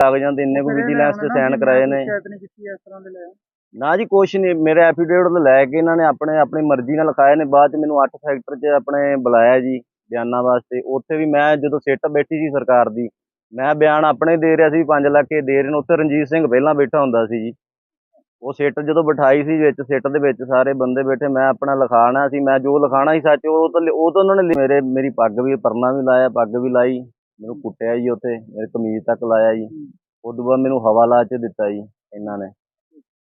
ਕਾਗਜ਼ਾਂ ਤੇ ਇੰਨੇ ਕੁ ਵਿਜੀਲੈਂਸ ਤੇ ਸਾਈਨ ਕਰਾਏ ਨੇ ਸ਼ਿਕਾਇਤ ਨਹੀਂ ਕੀਤੀ ਇਸ ਤਰ੍ਹਾਂ ਦੇ ਲੈ ਨਾ ਜੀ ਕੁਛ ਨਹੀਂ ਮੇਰੇ ਐਫੀਡੇਵਿਟ ਲੈ ਕੇ ਇਹਨਾਂ ਨੇ ਆਪਣੇ ਆਪਣੀ ਮਰਜ਼ੀ ਨਾਲ ਲਿਖਾਏ ਨੇ ਬਾਅਦ ਚ ਮੈਨੂੰ 8 ਸੈਕਟਰ 'ਚ ਆਪਣੇ ਬੁਲਾਇਆ ਜੀ ਬਿਆਨਾਂ ਵਾਸਤੇ। ਉੱਥੇ ਵੀ ਮੈਂ ਜਦੋਂ ਸਿੱਟ ਬੈਠੀ ਸੀ ਸਰਕਾਰ ਦੀ ਮੈਂ ਬਿਆਨ ਆਪਣੇ ਦੇ ਰਿਹਾ ਸੀ 5 ਲੱਖ ਇਹ ਦੇ ਰਹੇ ਨੇ। ਉੱਥੇ ਰਣਜੀਤ ਸਿੰਘ ਪਹਿਲਾਂ ਬੈਠਾ ਹੁੰਦਾ ਸੀ ਜੀ। ਉਹ ਸਿੱਟ ਜਦੋਂ ਬਿਠਾਈ ਸੀ ਵਿੱਚ ਸਿੱਟ ਦੇ ਵਿੱਚ ਸਾਰੇ ਬੰਦੇ ਬੈਠੇ ਮੈਂ ਆਪਣਾ ਲਿਖਾਣਾ ਸੀ ਮੈਂ ਜੋ ਲਿਖਾਣਾ ਸੀ ਸੱਚ ਉਹ ਤਾਂ ਉਹ ਤਾਂ ਉਹਨਾਂ ਨੇ ਮੇਰੇ ਮੇਰੀ ਪੱਗ ਵੀ ਪਰਨਾ ਵੀ ਲਾਇਆ ਪੱਗ ਵੀ ਲਾਈ। ਮੈਨੂੰ ਕੁੱਟਿਆ ਜੀ ਉੱਥੇ ਮੇਰੇ ਕਮੀਜ਼ ਤੱਕ ਲਾਇਆ ਜੀ। ਉਸ ਤੋਂ ਬਾਅਦ ਮੈਨੂੰ ਹਵਾਲਾ 'ਚ ਦਿੱਤਾ ਜੀ ਇਹਨਾਂ ਨੇ।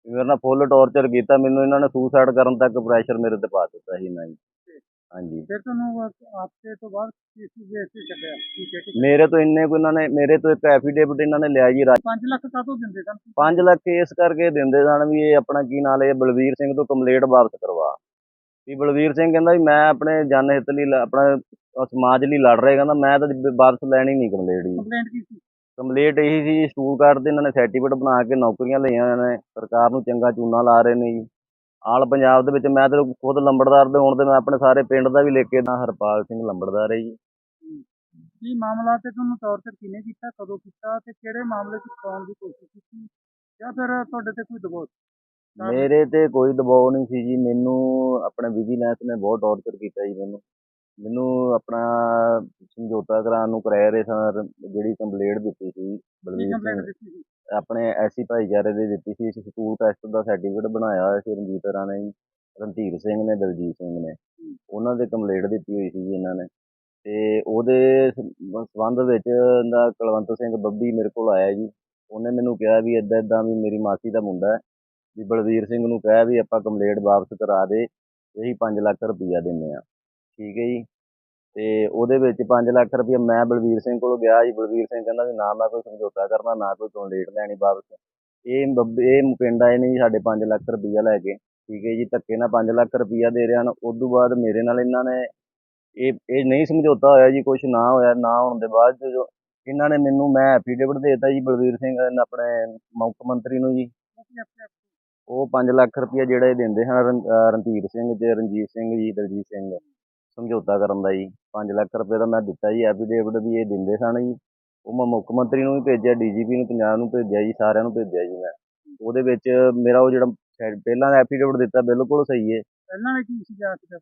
ਮੇਰੇ ਨਾਲ ਫੁੱਲ ਟੌਰਚਰ ਕੀਤਾ ਮੈਨੂੰ ਇਹਨਾਂ ਨੇ ਸੁਸਾਈਡ ਕਰਨ ਤੱਕ ਪ੍ਰੈਸ਼ਰ ਮੇਰੇ ਤੇ ਪਾ ਦਿੱਤਾ ਸੀ ਇਹਨਾਂ ਜੀ ਹਾਂਜੀ। ਫਿਰ ਤੁਹਾਨੂੰ ਆਪਸੇ ਤੋਂ ਬਾਅਦ ਕਿਸ ਬੇਸ ਤੇ ਛੱਡਿਆ? ਠੀਕ ਹੈ ਮੇਰੇ ਤੋਂ ਇੰਨੇ ਕੋ ਇਹਨਾਂ ਨੇ ਮੇਰੇ ਤੋਂ ਇੱਕ ਐਫੀਡੇਵਿਟ ਇਹਨਾਂ ਨੇ ਲਿਆ ਜੀ 5 ਲੱਖ ਕਾਹਤੋਂ ਦਿੰਦੇ ਸਨ 5 ਲੱਖ ਇਸ ਕਰਕੇ ਦਿੰਦੇ ਸਨ ਵੀ ਇਹ ਆਪਣਾ ਕੀ ਨਾਂ ਲੈ ਬਲਵੀਰ ਸਿੰਘ ਤੋਂ ਕੰਪਲੀਟ ਵਾਪਸ ਕਰਵਾ। ਵੀ ਬਲਵੀਰ ਸਿੰਘ ਕਹਿੰਦਾ ਵੀ ਮੈਂ ਆਪਣੇ ਜਨ ਹਿੱਤ ਲਈ ਲ- ਆਪਣਾ ਸਮਾਜ ਲਈ ਲੜ ਰਿਹਾ ਕਹਿੰਦਾ ਮੈਂ ਤਾਂ ਵਾਪਸ ਲੈਣੀ ਨਹੀਂ ਕੰਪਲੀਟ ਜੀ ਕੰਪਲੇਂਟ ਇਹੀ ਸੀ ਸਟੂਲ ਕਾਰਡ ਤੇ ਇਹਨਾਂ ਨੇ ਸਰਟੀਫਿਕੇਟ ਬਣਾ ਕੇ ਨੌਕਰੀਆਂ ਲਈਆਂ ਨੇ ਸਰਕਾਰ ਨੂੰ ਚੰਗਾ ਚੂਨਾ ਲਾ ਰਹੇ ਨੇ ਜੀ। ਆਲ ਪੰਜਾਬ ਦੇ ਵਿੱਚ ਮੈਂ ਤੇ ਖੁਦ ਲੰਬੜਦਾਰ ਦੇ ਹੋਣ ਤੇ ਮੈਂ ਆਪਣੇ ਸਾਰੇ ਪਿੰਡ ਦਾ ਵੀ ਲਿਖ ਕੇ ਨਾ ਹਰਪਾਲ ਸਿੰਘ ਲੰਬੜਦਾਰ ਹੈ ਜੀ। ਕੀ ਮਾਮਲਾ ਤੇ ਤੁਹਾਨੂੰ ਟੌਰਚਰ ਕਿਹਨੇ ਕੀਤਾ ਕਦੋਂ ਕੀਤਾ ਤੇ ਕਿਹੜੇ ਮਾਮਲੇ 'ਚ ਪਾਉਣ ਦੀ ਕੋਸ਼ਿਸ਼ ਕੀਤੀ ਜਾਂ ਫਿਰ ਤੁਹਾਡੇ ਤੇ ਕੋਈ ਦਬਾਅ ਮੇਰੇ ਤੇ ਕੋਈ ਦਬਾਅ ਨਹੀਂ ਸੀ ਜੀ। ਮੈਨੂੰ ਆਪਣੇ ਵਿਜੀਲੈਂਸ ਨੇ ਬਹੁਤ ਟੌਰਚਰ ਕੀਤਾ ਜੀ ਮੈਨੂੰ। ਮੈਨੂੰ ਆਪਣਾ ਸਮਝੌਤਾ ਕਰਾਉਣ ਨੂੰ ਕਰਾਇਆ ਰਹੇ ਸਨ ਜਿਹੜੀ ਕੰਪਲੇਂਟ ਦਿੱਤੀ ਸੀ ਬਲਵੀਰ ਸਿੰਘ। ਆਪਣੇ ਐਸੀ ਭਾਈਚਾਰੇ ਦੀ ਦਿੱਤੀ ਸੀ ਸਕੂਲ ਟੈਸਟ ਦਾ ਸਰਟੀਫਿਕੇਟ ਬਣਾਇਆ ਹੋਇਆ ਸੀ ਰਣਜੀਤ ਰਾਣਾ ਜੀ ਰਣਧੀਰ ਸਿੰਘ ਨੇ ਦਲਜੀਤ ਸਿੰਘ ਨੇ। ਉਹਨਾਂ ਦੇ ਕੰਪਲੇਂਟ ਦਿੱਤੀ ਹੋਈ ਸੀ ਜੀ ਇਹਨਾਂ ਨੇ। ਤੇ ਉਹਦੇ ਸੰਬੰਧ ਵਿੱਚ ਦਾ ਕੁਲਵੰਤ ਸਿੰਘ ਬੱਬੀ ਮੇਰੇ ਕੋਲ ਆਇਆ ਜੀ। ਉਹਨੇ ਮੈਨੂੰ ਕਿਹਾ ਵੀ ਇਦਾਂ ਇਦਾਂ ਵੀ ਮੇਰੀ ਮਾਸੀ ਦਾ ਮੁੰਡਾ ਹੈ। ਵੀ ਬਲਵੀਰ ਸਿੰਘ ਨੂੰ ਕਹਿ ਵੀ ਆਪਾਂ ਕੰਪਲੇਂਟ ਵਾਪਸ ਕਰਾ ਦੇ ਇਹੀ 5 ਲੱਖ ਰੁਪਈਆ ਦਿੰਦੇ ਆ। ਠੀਕ ਹੈ ਜੀ? ਤੇ ਉਹਦੇ ਵਿੱਚ 5 ਲੱਖ ਰੁਪਈਆ ਮੈਂ ਬਲਵੀਰ ਸਿੰਘ ਕੋਲ ਗਿਆ ਜੀ। ਬਲਵੀਰ ਸਿੰਘ ਕਹਿੰਦਾ ਵੀ ਨਾ ਮੈਂ ਕੋਈ ਸਮਝੌਤਾ ਕਰਨਾ, ਨਾ ਕੋਈ ਕੰਪਲੇਂਟ ਲੈਣੀ ਵਾਪਸ। ਇਹ ਬੱਬ- ਇਹ ਪਿੰਡ ਆਏ ਨੇ ਜੀ ਸਾਡੇ 5 ਲੱਖ ਰੁਪਈਆ ਲੈ ਕੇ। ਠੀਕ ਹੈ ਜੀ? ਧੱਕੇ ਨਾਲ 5 ਲੱਖ ਰੁਪਈਆ ਦੇ ਰਹੇ ਹਨ। ਉਸ ਤੋਂ ਬਾਅਦ ਮੇਰੇ ਨਾਲ ਇਹਨਾਂ ਨੇ ਇਹ ਇਹ ਨਹੀਂ ਸਮਝੌਤਾ ਹੋਇਆ ਜੀ ਕੁਝ ਨਾ ਹੋਇਆ, ਨਾ ਹੋਣ ਦੇ ਬਾਅਦ ਜੋ ਇਹਨਾਂ ਨੇ ਮੈਨੂੰ, ਮੈਂ ਐਫੀਡੇਵਿਟ ਦੇਤਾ ਜੀ ਬਲਵੀਰ ਸਿੰਘ ਆਪਣੇ ਮੁੱਖ ਮੰਤਰੀ ਨੂੰ ਜੀ। ਉਹ 5 ਲੱਖ ਰੁਪਈਆ ਜਿਹੜਾ ਇਹ ਦਿੰਦੇ ਹਨ ਰਣਧੀਰ ਸਿੰਘ ਤੇ ਰਣਜੀਤ ਸਿੰਘ ਜੀ ਦਲਜੀਤ ਸਿੰਘ ਸਮਝੌਤਾ ਕਰਨ ਦਾ ਜੀ। 5 ਲੱਖ ਰੁਪਏ ਦਾ ਮੈਂ ਦਿੱਤਾ ਜੀ ਐਫੀਡੇਵਿਟ ਵੀ ਇਹ ਦਿੰਦੇ ਸਨ ਜੀ। ਉਹ ਮੈਂ ਮੁੱਖ ਮੰਤਰੀ ਨੂੰ ਵੀ ਭੇਜਿਆ ਡੀਜੀਪੀ ਨੂੰ ਪੰਜਾਬ ਨੂੰ ਭੇਜਿਆ ਜੀ ਸਾਰਿਆਂ ਨੂੰ ਭੇਜਿਆ ਜੀ ਮੈਂ। ਉਹਦੇ ਵਿੱਚ ਮੇਰਾ ਉਹ ਜਿਹੜਾ ਪਹਿਲਾਂ ਐਫੀਡੇਵਿਟ ਦਿੱਤਾ ਬਿਲਕੁਲ ਸਹੀ ਹੈ ਪਹਿਲਾਂ ਵੀ ਕੀ ਸੀ ਜਾਂਚ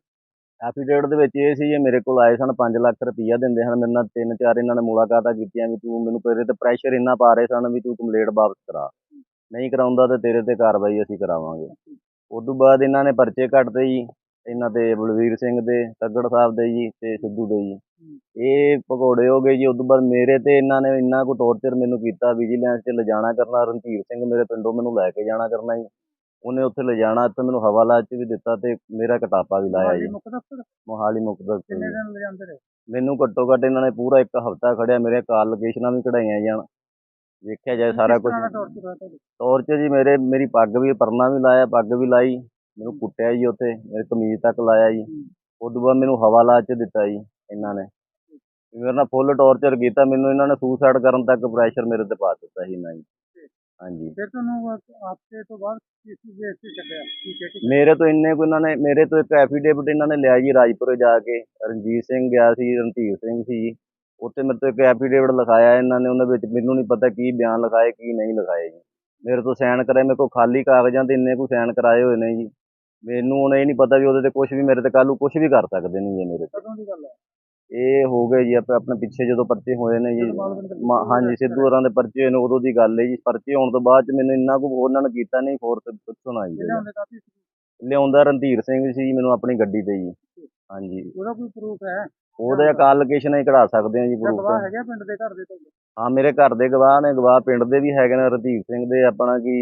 ਐਫੀਡੇਵਿਟ ਦੇ ਵਿੱਚ ਇਹ ਸੀ ਇਹ ਮੇਰੇ ਕੋਲ ਆਏ ਸਨ 5 ਲੱਖ ਰੁਪਈਆ ਦਿੰਦੇ ਹਨ। ਮੇਰੇ ਨਾਲ ਤਿੰਨ ਚਾਰ ਇਹਨਾਂ ਨੇ ਮੁਲਾਕਾਤਾਂ ਕੀਤੀਆਂ ਵੀ ਤੂੰ ਮੈਨੂੰ ਤੇਰੇ ਤੇ ਪ੍ਰੈਸ਼ਰ ਇੰਨਾ ਪਾ ਰਹੇ ਸਨ ਵੀ ਤੂੰ ਕੰਪਲੀਟ ਵਾਪਸ ਕਰਾ। ਨਹੀਂ ਕਰਾਉਂਦਾ ਤੇ ਤੇਰੇ ਤੇ ਕਾਰਵਾਈ ਅਸੀਂ ਕਰਾਵਾਂਗੇ। ਉਸ ਤੋਂ ਬਾਅਦ ਇਹਨਾਂ ਨੇ ਪਰਚੇ ਕੱਟਦੇ ਜੀ ਇਹਨਾਂ ਤੇ ਬਲਵੀਰ ਸਿੰਘ ਦੇ ਤੱਗੜ ਸਾਹਿਬ ਦੇ ਜੀ ਤੇ ਸਿੱਧੂ ਦੇ ਜੀ। ਇਹ ਪਕੌੜੇ ਹੋ ਗਏ ਜੀ। ਉਸ ਤੋਂ ਬਾਅਦ ਮੇਰੇ ਤੇ ਇਹਨਾਂ ਨੇ ਇੰਨਾ ਕੁ ਟੌਰਚਰ ਮੈਨੂੰ ਕੀਤਾ ਵਿਜੀਲੈਂਸ 'ਚ ਲਿਜਾਣਾ ਕਰਨਾ ਰਣਧੀਰ ਸਿੰਘ ਮੇਰੇ ਪਿੰਡੋਂ ਮੈਨੂੰ ਲੈ ਕੇ ਜਾਣਾ ਕਰਨਾ ਜੀ। ਉਹਨੇ ਉੱਥੇ ਲਿਜਾਣਾ ਤੇ ਮੈਨੂੰ ਹਵਾਲਾ 'ਚ ਵੀ ਦਿੱਤਾ ਤੇ ਮੇਰਾ ਕਟਾਪਾ ਵੀ ਲਾਇਆ ਜੀ। ਮੋਹਾਲੀ ਮੁੱਖ ਦਫ਼ਤਰ? ਕਿੰਨੇ। ਦਿਨ ਲਿਜਾਂਦੇ ਰਹੇ? ਮੈਨੂੰ ਘੱਟੋ ਘੱਟ ਇਹਨਾਂ ਨੇ ਪੂਰਾ ਇੱਕ ਹਫਤਾ ਖੜਿਆ ਮੇਰੇ ਕਾਲ ਲੋਕੇਸ਼ਨਾਂ ਵੀ ਕਢਾਈਆਂ ਜਾਣ। ਵੇਖਿਆ ਜਾਏ ਸਾਰਾ ਕੁਝ ਦਾ ਟੌਰਚਰ ਜੀ ਮੇਰੇ ਮੇਰੀ ਪੱਗ ਵੀ ਪਰਨਾ ਵੀ ਲਾਇਆ ਪੱਗ ਵੀ ਲਾਈ ਮੈਨੂੰ ਕੁੱਟਿਆ ਜੀ ਉੱਥੇ ਮੇਰੇ ਕਮੀਜ਼ ਤੱਕ ਲਾਇਆ ਜੀ। ਉਸ ਤੋਂ ਬਾਅਦ ਮੈਨੂੰ ਹਵਾਲਾ 'ਚ ਦਿੱਤਾ ਜੀ ਇਹਨਾਂ ਨੇ। ਮੇਰੇ ਨਾਲ ਫੁੱਲ ਟੌਰਚਰ ਕੀਤਾ ਮੈਨੂੰ ਇਹਨਾਂ ਨੇ ਸੁਸਾਈਡ ਕਰਨ ਤੱਕ ਪ੍ਰੈਸ਼ਰ ਮੇਰੇ ਤੇ ਪਾ ਦਿੱਤਾ ਸੀ ਇਹਨਾਂ ਜੀ ਹਾਂਜੀ। ਫਿਰ ਤੁਹਾਨੂੰ ਆਪਸੇ ਤੋਂ ਬਾਅਦ ਕਿਸ ਬੇਸ ਤੇ ਛੱਡਿਆ ਮੇਰੇ ਤੋਂ ਇੰਨੇ ਕੋ ਇਹਨਾਂ ਨੇ ਮੇਰੇ ਤੋਂ ਇੱਕ ਐਫੀਡੇਵਿਟ ਇਹਨਾਂ ਨੇ ਲਿਆ ਜੀ ਰਾਜਪੁਰੇ ਜਾ ਕੇ। ਰਣਜੀਤ ਸਿੰਘ ਗਿਆ ਸੀ ਰਣਧੀਰ ਸਿੰਘ ਸੀ ਜੀ। ਉੱਥੇ ਮੇਰੇ ਤੋਂ ਇੱਕ ਐਫੀਡੇਵਿਟ ਲਿਖਾਇਆ ਇਹਨਾਂ ਨੇ ਉਹਨਾਂ ਵਿੱਚ ਮੈਨੂੰ ਨਹੀਂ ਪਤਾ ਕੀ ਬਿਆਨ ਲਿਖਾਏ ਕੀ ਨਹੀਂ ਲਿਖਾਏ ਜੀ। ਮੇਰੇ ਤੋਂ ਸਾਈਨ ਕਰਾਏ ਮੇਰੇ ਕੋਲ ਖਾਲੀ ਕਾਗਜ਼ਾਂ ਤੇ ਇੰਨੇ ਕੁ ਸਾਈਨ ਕਰਾਏ ਹੋਏ ਨੇ ਜੀ। ਮੈਨੂੰ ਹੁਣ ਇਹ ਨਹੀਂ ਪਤਾ ਵੀ ਉਹਦੇ ਤੇ ਕੁਝ ਵੀ ਮੇਰੇ ਤੇ ਕੱਲ੍ਹ ਨੂੰ ਕੁਝ ਵੀ ਕਰ ਸਕਦੇ ਨੇ ਜੀ ਮੇਰੇ ਤੇ। ਇਹ ਹੋ ਗਏ ਜੀ ਆਪਣੇ ਪਿੱਛੇ ਜਦੋਂ ਪਰਚੇ ਹੋਏ ਨੇ ਜੀ। ਹਾਂਜੀ ਸਿੱਧੂ ਹੋਰਾਂ ਦੇ ਪਰਚੇ ਹੋਏ ਨੇ ਉਦੋਂ ਦੀ ਗੱਲ ਹੈ ਜੀ। ਪਰਚੇ ਹੋਣ ਤੋਂ ਬਾਅਦ ਚ ਮੈਨੂੰ ਇੰਨਾ ਕੁ ਉਹਨਾਂ ਨੇ ਕੀਤਾ ਨਹੀਂ ਫੋਰਸ ਪੁੱਛੋ ਨਾ ਜੀ। ਲਿਆਉਂਦਾ ਰਣਧੀਰ ਸਿੰਘ ਸੀ ਮੈਨੂੰ ਆਪਣੀ ਗੱਡੀ ਤੇ ਜੀ। ਹਾਂਜੀ। ਉਹਦਾ ਕੋਈ ਪ੍ਰੂਫ ਹੈ? ਉਹਦੇ ਕਾਲ ਲੋਕੇਸ਼ਨ ਹੀ ਕਢਾ ਸਕਦੇ ਆ ਜੀ ਪ੍ਰੂਫ ਗਵਾਹ ਹੈਗਾ ਪਿੰਡ ਦੇ ਘਰ ਦੇ ਤੁਹਾਡੇ ਹਾਂ ਮੇਰੇ ਘਰ ਦੇ ਗਵਾਹ ਨੇ ਗਵਾਹ ਪਿੰਡ ਦੇ ਵੀ ਹੈਗੇ ਨੇ ਰਣਧੀਰ ਸਿੰਘ ਦੇ ਆਪਣਾ ਕੀ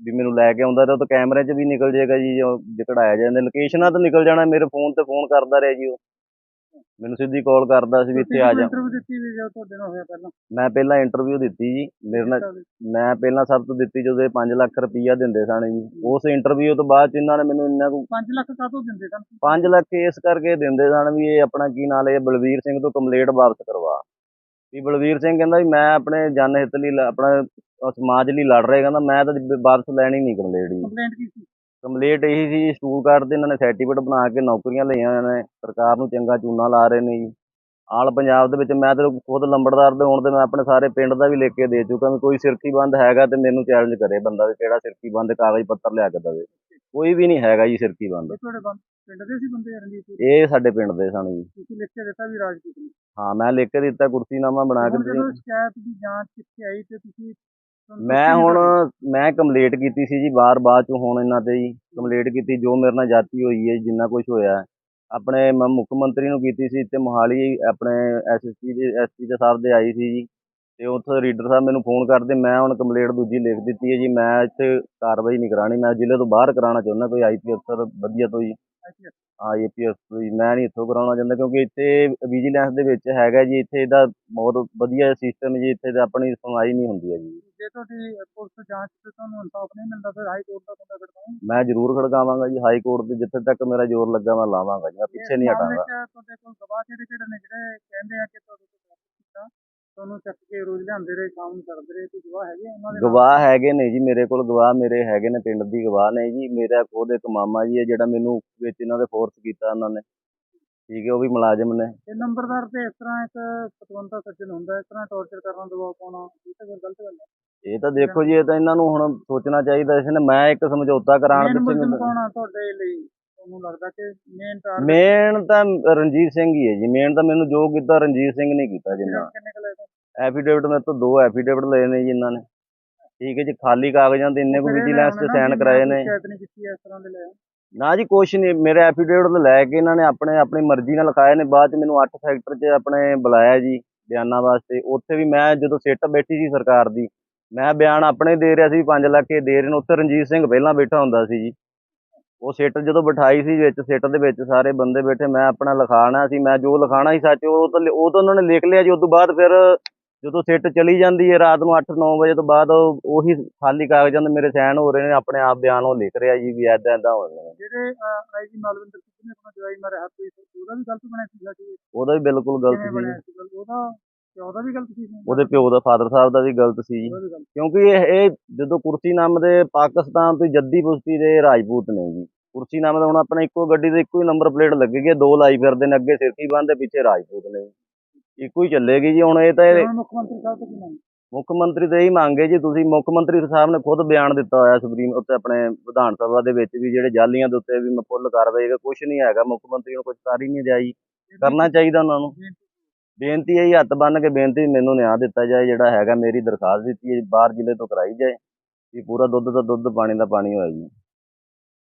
ਵੀ ਮੈਨੂੰ ਲੈ ਕੇ ਆਉਂਦਾ ਤਾਂ ਉਹ ਤਾਂ ਕੈਮਰੇ 'ਚ ਵੀ ਨਿਕਲ ਜਾਏਗਾ ਜੀ ਜੋ ਜੇ ਕਢਾਇਆ ਜਾਂਦਾ ਲੋਕੇਸ਼ਨਾਂ ਤੋਂ ਨਿਕਲ ਜਾਣਾ ਮੇਰੇ ਫੋਨ ਤੇ ਫੋਨ ਕਰਦਾ ਰਿਹਾ ਜੀ ਉਹ। ਮੈਨੂੰ ਸਿੱਧੀ ਕਾਲ ਕਰਦਾ ਸੀ ਵੀ ਇੱਥੇ ਆ ਜਾ। ਇੰਟਰਵਿਊ ਦਿੱਤੀ ਵੀ ਜਦੋਂ ਤੁਹਾਡੇ ਨਾਲ ਹੋਇਆ ਪਹਿਲਾਂ? ਮੈਂ ਪਹਿਲਾਂ ਇੰਟਰਵਿਊ ਦਿੱਤੀ ਜੀ। ਮੇਰੇ ਨਾਲ ਮੈਂ ਪਹਿਲਾਂ ਸਭ ਤੋਂ ਦਿੱਤੀ ਜਦੋਂ ਇਹ 5 ਲੱਖ ਰੁਪਈਆ ਦਿੰਦੇ ਸਨ ਜੀ। ਉਸ ਇੰਟਰਵਿਊ ਤੋਂ ਬਾਅਦ ਇਹਨਾਂ ਨੇ ਮੈਨੂੰ ਇੰਨਾ ਕੁ 5 ਲੱਖ ਕਾਹਤੋਂ ਦਿੰਦੇ ਸਨ 5 ਲੱਖ ਇਸ ਕਰਕੇ ਦਿੰਦੇ ਸਨ ਵੀ ਇਹ ਆਪਣਾ ਕੀ ਨਾਂ ਇਹ ਬਲਵੀਰ ਸਿੰਘ ਤੋਂ ਕੰਪਲੀਟ ਵਾਪਸ ਕਰਵਾ। ਵੀ ਬਲਵੀਰ ਸਿੰਘ ਕਹਿੰਦਾ ਵੀ ਮੈਂ ਆਪਣੇ ਜਨ ਹਿੱਤ ਲਈ ਆਪਣਾ ਸਮਾਜ ਲਈ ਲੜ ਰਿਹਾ। ਕਹਿੰਦਾ ਮੈਂ ਤਾਂ ਵਾਪਸ ਲੈਣੀ ਨਹੀਂ ਕੰਪਲੀਟ ਜੀ। ਕੰਪਲੇਂਟ ਕੀਤੀ? ਕੰਪਲੀਟ ਇਹੀ ਸੀ ਸਟੂਲ ਕਾਰਡ ਤੇ ਇਹਨਾਂ ਨੇ ਸਰਟੀਫਿਕੇਟ ਬਣਾ ਕੇ ਨੌਕਰੀਆਂ ਲਈਆਂ ਹੋਈਆਂ ਨੇ ਸਰਕਾਰ ਨੂੰ ਚੰਗਾ ਚੂਨਾ ਲਾ ਰਹੇ ਨੇ ਜੀ। ਆਲ ਪੰਜਾਬ ਦੇ ਵਿੱਚ ਮੈਂ ਤੇ ਖੁਦ ਲੰਬੜਦਾਰ ਦੇ ਹੋਣ ਤੇ ਮੈਂ ਆਪਣੇ ਸਾਰੇ ਪਿੰਡ ਦਾ ਵੀ ਲਿਖ ਕੇ ਦੇ ਚੁੱਕਾ ਵੀ ਕੋਈ ਸਿਰਕੀ ਬੰਦ ਹੈਗਾ ਤੇ ਮੈਨੂੰ ਚੈਲੰਜ ਕਰੇ ਬੰਦਾ ਵੀ ਕਿਹੜਾ ਸਿਰਕੀ ਬੰਦ ਕਾਗਜ਼ ਪੱਤਰ ਲਿਆ ਕੇ ਦਵੇ। ਕੋਈ ਵੀ ਨਹੀਂ ਹੈਗਾ ਜੀ ਸਿਰਕੀ ਬੰਦ। ਪਿੰਡ ਦੇ ਸੀ ਬੰਦੇ ਰਣਜੀਤ ਸਿੰਘ? ਇਹ ਸਾਡੇ ਪਿੰਡ ਦੇ ਸਨ ਜੀ। ਤੁਸੀਂ ਲਿਖ ਕੇ ਦਿੱਤਾ ਵੀ ਰਾਜਪੂਤ ਨੇ? ਹਾਂ ਮੈਂ ਲਿਖ ਕੇ ਦਿੱਤਾ ਕੁਰਸੀਨਾਮਾ ਬਣਾ ਕੇ ਜਦੋਂ ਸ਼ਿਕਾਇਤ ਦੀ ਜਾਂਚ ਕਿੱਥੇ ਆਈ ਤੇ ਤੁਸੀਂ ਮੈਂ ਹੁਣ ਮੈਂ ਕੰਪਲੀਟ ਕੀਤੀ ਸੀ ਜੀ ਬਾਰ ਬਾਅਦ ਚ ਹੁਣ ਇਹਨਾਂ ਤੇ ਜੀ ਕੰਪਲੀਟ ਕੀਤੀ ਜੋ ਮੇਰੇ ਨਾਲ ਜਾਤੀ ਹੋਈ ਹੈ ਜਿੰਨਾ ਕੁਝ ਹੋਇਆ ਹੈ। ਆਪਣੇ ਮੁੱਖ ਮੰਤਰੀ ਨੂੰ ਕੀਤੀ ਸੀ ਤੇ ਮੋਹਾਲੀ ਆਪਣੇ ਐਸਐਸਪੀ ਦੇ ਐਸਪੀ ਦੇ ਸਾਹਿਬ ਦੇ ਆਈ ਸੀ ਜੀ। ਤੇ ਉੱਥੇ ਰੀਡਰ ਸਾਹਿਬ ਮੈਨੂੰ ਫੋਨ ਕਰਦੇ ਮੈਂ ਹੁਣ ਕੰਪਲੀਟ ਦੂਜੀ ਲਿਖ ਦਿੱਤੀ ਹੈ ਜੀ ਮੈਂ ਇੱਥੇ ਕਾਰਵਾਈ ਨਹੀਂ ਕਰਾਣੀ ਮੈਂ ਜ਼ਿਲ੍ਹੇ ਤੋਂ ਬਾਹਰ ਕਰਾਉਣਾ ਚਾਹੁੰਦਾ ਕੋਈ ਆਈਪੀ ਅਫਸਰ ਵਧੀਆ ਤੋਂ ਜੀ। ਹਾਂ ਏਪੀਐਸ ਕੋਈ ਮੈਂ ਨਹੀਂ ਇੱਥੋਂ ਕਰਾਉਣਾ ਚਾਹੁੰਦਾ ਕਿਉਂਕਿ ਇੱਥੇ ਵਿਜੀਲੈਂਸ ਦੇ ਵਿੱਚ ਹੈਗਾ ਜੀ ਇੱਥੇ ਇਹਦਾ ਬਹੁਤ ਵਧੀਆ ਸਿਸਟਮ ਜੀ ਇੱਥੇ ਤੇ ਆਪਣੀ ਸੁਣਵਾਈ ਨਹੀਂ ਹੁੰਦੀ ਹੈਗੀ। ਜੇ ਤੁਹਾਡੀ ਪੁਲਿਸ ਜਾਂਚ ਤੇ ਤੁਹਾਨੂੰ ਇਨਸਾਫ ਨਹੀਂ ਮਿਲਦਾ ਫਿਰ ਹਾਈ ਕੋਰਟ ਦਾ ਬੰਦਾ ਖੜਕਾਉਂ ਮੈਂ ਜ਼ਰੂਰ ਖੜਕਾਵਾਂਗਾ ਜੀ ਹਾਈ ਕੋਰਟ ਦੇ ਜਿੱਥੇ ਤੱਕ ਮੇਰਾ ਜ਼ੋਰ ਲੱਗਾ ਮੈਂ ਲਾਵਾਂਗਾ ਜੀ ਮੈਂ ਪਿੱਛੇ ਨਹੀਂ ਹਟਾਂਗਾ। ਤੁਹਾਡੇ ਕੋਲ ਗਵਾਹ ਕਿਹੜੇ ਕਿਹੜੇ ਨੇ ਜਿਹੜੇ ਕਹਿੰਦੇ ਆ ਕਿ ਤੁਹਾਡੇ ਤੋਂ ਕੰਮ ਕੀਤਾ ਤੁਹਾਨੂੰ ਚੱਕ ਕੇ ਰੋਜ਼ ਲਿਆਂਦੇ ਰਹੇ ਕੰਮ ਕਰਦੇ ਰਹੇ ਕੋਈ ਗਵਾਹ ਹੈਗੇ ਉਹਨਾਂ ਦੇ? ਗਵਾਹ ਹੈਗੇ ਨੇ ਜੀ ਮੇਰੇ ਕੋਲ ਗਵਾਹ ਮੇਰੇ ਹੈਗੇ ਨੇ ਪਿੰਡ ਦੀ ਗਵਾਹ ਨੇ ਜੀ ਮੇਰਾ ਖੁਦ ਇੱਕ ਮਾਮਾ ਜੀ ਹੈ ਜਿਹੜਾ ਮੈਨੂੰ ਵਿੱਚ ਇਹਨਾਂ ਦੇ ਫੋਰਸ ਕੀਤਾ ਉਹਨਾਂ ਨੇ। ਠੀਕ ਹੈ ਉਹ ਵੀ ਮੁਲਾਜ਼ਮ ਨੇ। ਇਹ ਨੰਬਰਦਾਰ ਤੇ ਇਸ ਤਰ੍ਹਾਂ ਇੱਕ ਪਤਵੰਤਾ ਸੱਜਣ ਹੁੰਦਾ ਇਸ ਤਰ੍ਹਾਂ ਟੌਰਚਰ ਕਰਨਾ ਦਬਾਅ ਪਾਉਣਾ ਇਹ ਤਾਂ ਗਲਤ ਗੱਲ ਹੈ। ਇਹ ਤਾਂ ਦੇਖੋ ਜੀ ਇਹ ਤਾਂ ਇਹਨਾਂ ਨੂੰ ਹੁਣ ਸੋਚਣਾ ਚਾਹੀਦਾ ਇਸ ਨੇ ਮੈਂ ਇੱਕ ਸਮਝੌਤਾ ਕਰਾਉਣ ਪਿੱਛੇ ਮੈਨੂੰ ਤੁਹਾਡੇ ਲਈ? ਤੁਹਾਨੂੰ ਲੱਗਦਾ ਕਿ ਮੇਨ ਟਾਰਗੇਟ ਮੇਨ ਤਾਂ ਰਣਜੀਤ ਸਿੰਘ ਹੀ ਹੈ ਜੀ। ਮੇਨ ਤਾਂ ਮੈਨੂੰ ਜੋ ਕੀਤਾ ਰਣਜੀਤ ਸਿੰਘ ਨੇ ਕੀਤਾ ਜਿੰਨਾ ਐਫੀਡੇਵਿਟ ਮੇਰੇ ਤੋਂ ਦੋ ਐਫੀਡੇਵਿਟ ਲਏ ਨੇ ਜੀ ਇਹਨਾਂ ਨੇ। ਠੀਕ ਹੈ ਜੀ ਖਾਲੀ ਕਾਗਜ਼ਾਂ ਤੇ ਇੰਨੇ ਕੁ ਵਿਜੀਲੈਂਸ ਤੇ ਸਾਈਨ ਕਰਾਏ ਨੇ। ਨਾ ਜੀ ਕੁਛ ਨਹੀਂ। ਮੇਰੇ ਐਫੀਡੇਵਿਟ ਲੈ ਕੇ ਇਹਨਾਂ ਨੇ ਆਪਣੇ ਆਪਣੀ ਮਰਜ਼ੀ ਨਾਲ ਲਿਖਾਏ ਨੇ। ਬਾਅਦ ਚ ਮੈਨੂੰ 8 ਸੈਕਟਰ 'ਚ ਆਪਣੇ ਬੁਲਾਇਆ ਜੀ ਬਿਆਨਾਂ ਵਾਸਤੇ। ਉੱਥੇ ਵੀ ਮੈਂ ਜਦੋਂ ਸਿੱਟ ਬੈਠੀ ਸੀ ਸਰਕਾਰ ਦੀ ਮੈਂ ਬਿਆਨ ਆਪਣੇ ਦੇ ਰਿਹਾ ਸੀ 5 ਲੱਖ ਇਹ ਦੇ ਰਹੇ ਨੇ। ਉੱਥੇ ਰਣਜੀਤ ਸਿੰਘ ਪਹਿਲਾਂ ਬੈਠਾ ਹੁੰਦਾ ਸੀ ਜੀ। ਉਹ ਸਿੱਟ ਜਦੋਂ ਬਿਠਾਈ ਸੀ ਵਿੱਚ ਸਿੱਟ ਦੇ ਵਿੱਚ ਸਾਰੇ ਬੰਦੇ ਬੈਠੇ ਮੈਂ ਆਪਣਾ ਲਿਖਾਣਾ ਸੀ ਮੈਂ ਜੋ ਲਿਖਾਣਾ ਸੀ ਸੱਚ ਉਹ ਤਾਂ ਉਹ ਤਾਂ ਉਹਨਾਂ ਨੇ ਲਿਖ ਲਿਆ ਜੀ। ਉਸ ਤੋਂ ਬਾਅਦ ਫਿਰ ਜਦੋਂ ਸਿੱਟ ਚਲੀ ਜਾਂਦੀ ਹੈ ਰਾਤ ਨੂੰ 8-9 ਵਜੇ ਤੋਂ ਬਾਅਦ ਉਹ- ਖਾਲੀ ਕਾਗਜ਼ਾਂ ਤੇ ਮੇਰੇ ਸਾਈਨ ਹੋ ਰਹੇ ਨੇ ਆਪਣੇ ਆਪ ਬਿਆਨ ਉਹ ਲਿਖ ਰਿਹਾ ਜੀ ਵੀ ਐਦਾਂ ਐਦਾਂ ਹੋ ਰਿਹਾ। ਜਿਹੜੇ ਆਈਜੀ ਮਾਲਵਿੰਦਰ ਸਿੰਘ ਨੇ ਆਪਣਾ ਜਵਾਈ ਮਾਰੇ ਹੱਥ ਉਹਦਾ ਵੀ ਗਲਤ ਬਣਿਆ ਸੀ ਉਹਦਾ ਵੀ ਬਿਲਕੁਲ ਗਲਤ ਸੀ? ਉਹਦਾ ਤੇ ਉਹਦਾ ਵੀ ਗਲਤ ਸੀ ਸੀ ਉਹਦੇ ਪਿਓ ਦਾ ਫਾਦਰ ਸਾਹਿਬ ਦਾ ਵੀ ਗਲਤ ਸੀ ਜੀ। ਕਿਉਂਕਿ ਇਹ ਇਹ ਜਦੋਂ ਕੁਰਸੀ ਨਾਮ ਦੇ ਪਾਕਿਸਤਾਨ ਤੋਂ ਜੱਦੀ ਬਸਤੀ ਦੇ ਰਾਜਪੂਤ ਨੇ ਜੀ। ਕੁਰਸੀ ਨਾਮ ਦਾ ਹੁਣ ਆਪਣਾ ਇੱਕੋ ਗੱਡੀ ਦੇ ਇੱਕੋ ਹੀ ਨੰਬਰ ਪਲੇਟ ਲੱਗੇਗੀ ਹੈ, ਦੋ ਲਾਈ ਫਿਰਦੇ ਨੇ ਅੱਗੇ ਸਿਰਕੀ ਬੰਦ ਪਿੱਛੇ ਰਾਜਪੂਤ ਨੇ ਇੱਕੋ ਹੀ ਚੱਲੇਗੀ ਜੀ ਹੁਣ ਇਹ ਤਾਂ ਮੁੱਖ ਮੰਤਰੀ ਸਾਹਿਬ ਤੋਂ ਕੀ ਮੰਗ? ਮੁੱਖ ਮੰਤਰੀ ਤੇ ਇਹੀ ਮੰਗੇ ਜੀ ਤੁਸੀਂ ਮੁੱਖ ਮੰਤਰੀ ਸਾਹਿਬ ਨੇ ਖੁਦ ਬਿਆਨ ਦਿੱਤਾ ਹੋਇਆ ਸੁਪਰੀਮ ਉੱਤੇ ਆਪਣੇ ਵਿਧਾਨ ਸਭਾ ਦੇ ਵਿੱਚ ਵੀ ਜਿਹੜੇ ਜਾਲੀਆਂ ਦੇ ਉੱਤੇ ਵੀ ਮੈਂ ਫੁੱਲ ਕਾਰਵਾਈ ਕਰ ਕੁਝ ਨਹੀਂ ਹੈਗਾ ਮੁੱਖ ਮੰਤਰੀ ਨੂੰ ਕੁਝ ਕਰ ਹੀ ਨਹੀਂ ਜਾਈ ਕਰਨਾ ਚਾਹੀਦਾ ਉਹਨਾਂ ਨੂੰ। ਬੇਨਤੀ ਹੈ ਜੀ, ਹੱਥ ਬੰਨ ਕੇ ਬੇਨਤੀ ਮੈਨੂੰ ਨਿਆਂ ਦਿੱਤਾ ਜਾਏ, ਜਿਹੜਾ ਹੈਗਾ ਮੇਰੀ ਦਰਖਾਸਤ ਦਿੱਤੀ ਹੈ ਬਾਹਰ ਜ਼ਿਲ੍ਹੇ ਤੋਂ ਕਰਾਈ ਜਾਏ, ਵੀ ਪੂਰਾ ਦੁੱਧ ਦਾ ਦੁੱਧ, ਪਾਣੀ ਦਾ ਪਾਣੀ ਹੋਇਆ ਜੀ।